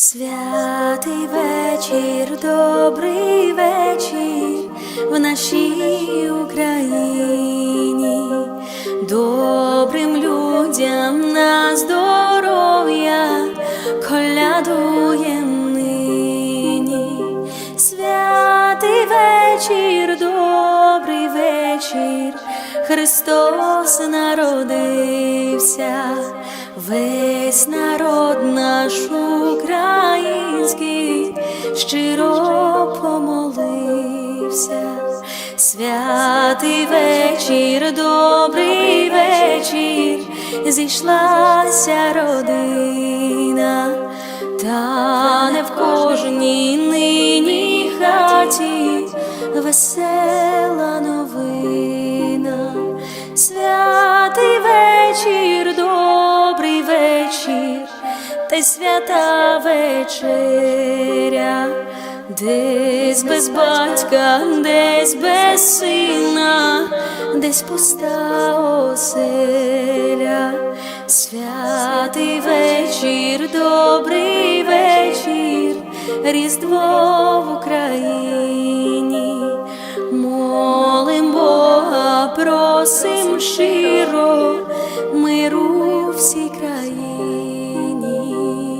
Святий вечір, добрий вечір в нашій Україні, добрим людям на здоров'я колядуєм нині. Святий вечір, добрий вечір, Христос народився, весь народ наш український щиро помолився. Святий вечір, добрий вечір, зійшлася родина, та не в кожній нині хаті весела та свята вечеря, десь без батька, десь без сина, десь пуста оселя. Святий вечір, добрий вечір, Різдво в Україні, молим Бога, просим щиро.